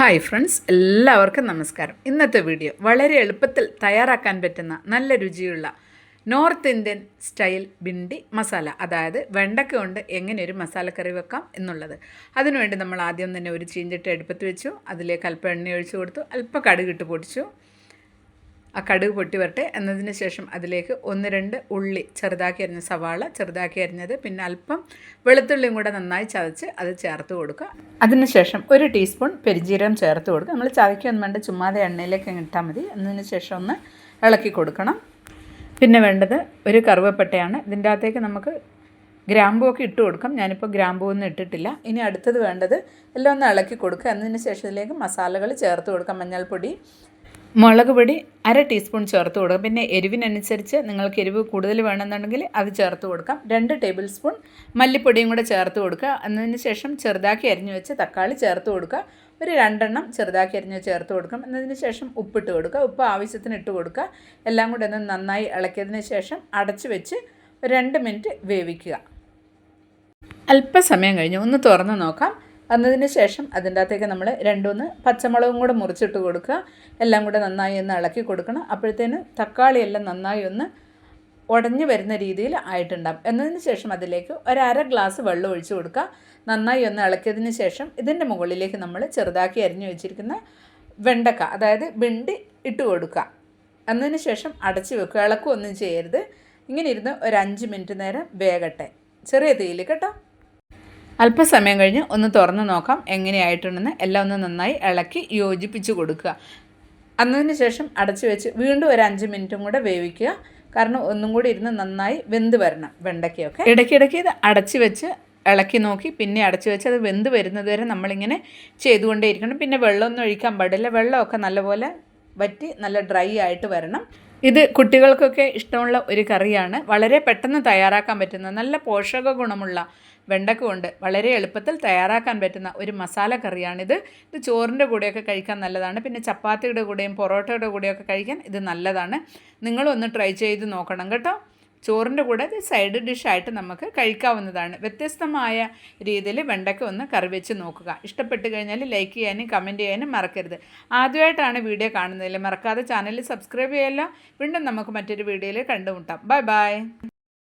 Hi friends എല്ലാവർക്കും നമസ്കാരം. ഇന്നത്തെ വീഡിയോ വളരെ എളുപ്പത്തിൽ തയ്യാറാക്കാൻ പറ്റുന്ന നല്ല രുചിയുള്ള north Indian style bhindi masala. അതായത് വെണ്ടക്ക കൊണ്ട് എങ്ങനെ ഒരു മസാലക്കറി വെക്കാം എന്നുള്ളത്. അതിനുവേണ്ടി നമ്മൾ ആദ്യം തന്നെ ഒരു ചീഞ്ചട്ടി അടുപ്പത്ത് വെച്ചു. അതിലേക്ക് അല്പം എണ്ണ ഒഴിച്ചു കൊടുത്തു. അല്പം കടുകിട്ട് പൊടിച്ചു. ആ കടുക് പൊട്ടി വരട്ടെ. എന്നതിന് ശേഷം അതിലേക്ക് ഒന്ന് രണ്ട് ഉള്ളി ചെറുതാക്കി അരിഞ്ഞ സവാള ചെറുതാക്കി അരിഞ്ഞത് പിന്നെ അല്പം വെളുത്തുള്ളിയും കൂടെ നന്നായി ചതച്ച് അത് ചേർത്ത് കൊടുക്കുക. അതിനുശേഷം ഒരു ടീസ്പൂൺ പെരിജീരകം ചേർത്ത് കൊടുക്കുക. നമ്മൾ ചതയ്ക്കൊന്നും വേണ്ട ചുമ്മാതെ എണ്ണയിലേക്ക് ഇട്ടാൽ മതി. എന്നതിന് ശേഷം ഒന്ന് ഇളക്കി കൊടുക്കണം. പിന്നെ വേണ്ടത് ഒരു കറുവപ്പട്ടയാണ്. ഇതിന്റെ അകത്തേക്ക് നമുക്ക് ഗ്രാമ്പുവൊക്കെ ഇട്ട് കൊടുക്കാം. ഞാനിപ്പോൾ ഒന്നും ഇട്ടിട്ടില്ല. ഇനി അടുത്തത് വേണ്ടത് എല്ലാം ഒന്ന് ഇളക്കി കൊടുക്കുക. എന്നതിന് ശേഷം ഇതിലേക്ക് മസാലകൾ ചേർത്ത് കൊടുക്കാം. മഞ്ഞൾപ്പൊടി മുളക് പൊടി അര ടീസ്പൂൺ ചേർത്ത് കൊടുക്കാം. പിന്നെ എരിവിനനുസരിച്ച് നിങ്ങൾക്ക് എരിവ് കൂടുതൽ വേണമെന്നുണ്ടെങ്കിൽ അത് ചേർത്ത് കൊടുക്കാം. രണ്ട് ടേബിൾ സ്പൂൺ മല്ലിപ്പൊടിയും കൂടെ ചേർത്ത് കൊടുക്കുക. എന്നതിന് ശേഷം ചെറുതാക്കി അരിഞ്ഞു വെച്ച് തക്കാളി ചേർത്ത് കൊടുക്കുക. ഒരു രണ്ടെണ്ണം ചെറുതാക്കി അരിഞ്ഞ് ചേർത്ത് കൊടുക്കാം. എന്നതിന് ശേഷം ഉപ്പിട്ട് കൊടുക്കുക. ഉപ്പ് ആവശ്യത്തിന് ഇട്ട് കൊടുക്കുക. എല്ലാം കൂടെ ഒന്ന് നന്നായി ഇളക്കിയതിന് ശേഷം അടച്ചു വെച്ച് രണ്ട് മിനിറ്റ് വേവിക്കുക. അല്പസമയം കഴിഞ്ഞ് ഒന്ന് തുറന്ന് നോക്കാം. വന്നതിന് ശേഷം അതിന്റെ അകത്തേക്ക് നമ്മൾ രണ്ടുമൂന്ന് പച്ചമുളകും കൂടെ മുറിച്ചിട്ട് കൊടുക്കുക. എല്ലാം കൂടെ നന്നായി ഒന്ന് ഇളക്കി കൊടുക്കണം. അപ്പോഴത്തേന് തക്കാളി എല്ലാം നന്നായി ഒന്ന് ഉടഞ്ഞു വരുന്ന രീതിയിൽ ആയിട്ടുണ്ടാകും എന്നതിന് ശേഷം അതിലേക്ക് ഒരു അര ഗ്ലാസ് വെള്ളം ഒഴിച്ച് കൊടുക്കുക. നന്നായി ഒന്ന് ഇളക്കിയതിന് ശേഷം ഇതിന്റെ മുകളിലേക്ക് നമ്മൾ ചെറുതാക്കി അരിഞ്ഞു വെച്ചിരിക്കുന്ന വെണ്ടക്ക അതായത് വെണ്ടി ഇട്ട് കൊടുക്കുക. എന്നതിന് ശേഷം അടച്ചു വെക്കുക. ഇളക്കുകയൊന്നും ചെയ്യരുത്. ഇങ്ങനെ ഇരുന്ന് ഒരു അഞ്ച് മിനിറ്റ് നേരം വേകട്ടെ. ചെറിയ തീയിൽ കേട്ടോ. അല്പസമയം കഴിഞ്ഞ് ഒന്ന് തുറന്ന് നോക്കാം എങ്ങനെയായിട്ടുണ്ടെന്ന്. എല്ലാം ഒന്ന് നന്നായി ഇളക്കി യോജിപ്പിച്ച് കൊടുക്കുക. അന്നതിന് ശേഷം അടച്ചു വെച്ച് വീണ്ടും ഒരു അഞ്ച് മിനിറ്റും കൂടെ വേവിക്കുക. കാരണം ഒന്നും കൂടി ഇരുന്ന് നന്നായി വെന്ത് വരണം വെണ്ടയ്ക്കൊക്കെ ഇടയ്ക്കിടയ്ക്ക് ഇത് അടച്ചു വെച്ച് ഇളക്കി നോക്കി. പിന്നെ അടച്ചു വെച്ച് അത് വെന്ത് വരുന്നത് വരെ നമ്മളിങ്ങനെ ചെയ്തുകൊണ്ടേയിരിക്കണം. പിന്നെ വെള്ളമൊന്നും ഒഴിക്കാൻ പാടില്ല. വെള്ളമൊക്കെ നല്ലപോലെ വറ്റി നല്ല ഡ്രൈ ആയിട്ട് വരണം. ഇത് കുട്ടികൾക്കൊക്കെ ഇഷ്ടമുള്ള ഒരു കറിയാണ്. വളരെ പെട്ടെന്ന് തയ്യാറാക്കാൻ പറ്റുന്ന നല്ല പോഷക ഗുണമുള്ള വെണ്ടക്ക കൊണ്ട് വളരെ എളുപ്പത്തിൽ തയ്യാറാക്കാൻ പറ്റുന്ന ഒരു മസാല കറിയാണിത്. ഇത് ചോറിന്റെ കൂടെയൊക്കെ കഴിക്കാൻ നല്ലതാണ്. പിന്നെ ചപ്പാത്തിയുടെ കൂടെയും പൊറോട്ടയുടെ കൂടെയൊക്കെ കഴിക്കാൻ ഇത് നല്ലതാണ്. നിങ്ങളൊന്ന് ട്രൈ ചെയ്ത് നോക്കണം കേട്ടോ. ചോറിന്റെ കൂടെ സൈഡ് ഡിഷായിട്ട് നമുക്ക് കഴിക്കാവുന്നതാണ്. വ്യത്യസ്തമായ രീതിയിൽ വെണ്ടയ്ക്ക ഒന്ന് കറി വെച്ച് നോക്കുക. ഇഷ്ടപ്പെട്ട് കഴിഞ്ഞാൽ ലൈക്ക് ചെയ്യാനും കമന്റ് ചെയ്യാനും മറക്കരുത്. ആദ്യമായിട്ടാണ് വീഡിയോ കാണുന്നതിൽ മറക്കാതെ ചാനൽ സബ്സ്ക്രൈബ് ചെയ്യല്ല വീണ്ടും നമുക്ക് മറ്റൊരു വീഡിയോയിൽ കണ്ടുമുട്ടാം. Bye bye